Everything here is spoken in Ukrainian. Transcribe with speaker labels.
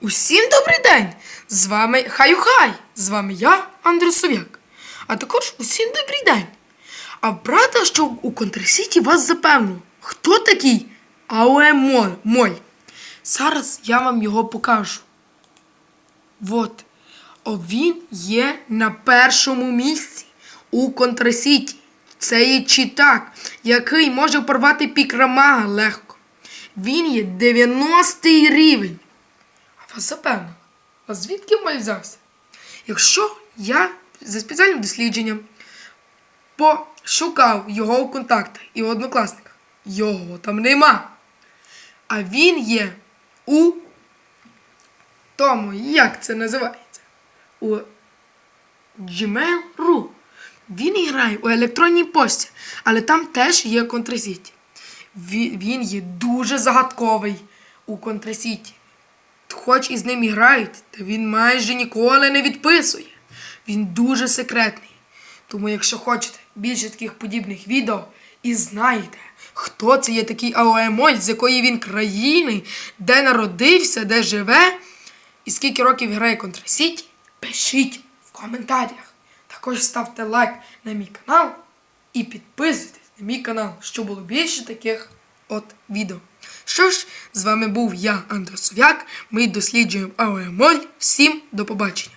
Speaker 1: Усім добрий день! З вами Хаю-Хай! З вами я, Андрій Сов'як. А також усім добрий день! А правда, що у Контрсіті вас запевнив, хто такий Ауе Моль? Моль? Зараз я вам його покажу. Вот. О, він є на першому місці у Контрасіті. Це є читак, який може порвати пікрамага легко. Він є 90 рівень. Вас запевнив, а звідки моль взявся? Якщо я за спеціальним дослідженням пошукав його у контактах і у однокласниках, його там нема. А він є у тому, як це називається? У Gmail.ru. Він грає у електронній пошті, але там теж є контрасіті. Він є дуже загадковий у контрасіті. Хоч і з ним і грають, та він майже ніколи не відписує. Він дуже секретний. Тому, якщо хочете більше таких подібних відео і знаєте, хто це є такий Аоемоль, з якої він країни, де народився, де живе, і скільки років грає Контрасіті, пишіть в коментарях. Також ставте лайк на мій канал і підписуйтесь на мій канал, щоб було більше таких от відео. Що ж, з вами був я, Андрій Сов'як. Ми досліджуємо Аоемоль. Всім до побачення!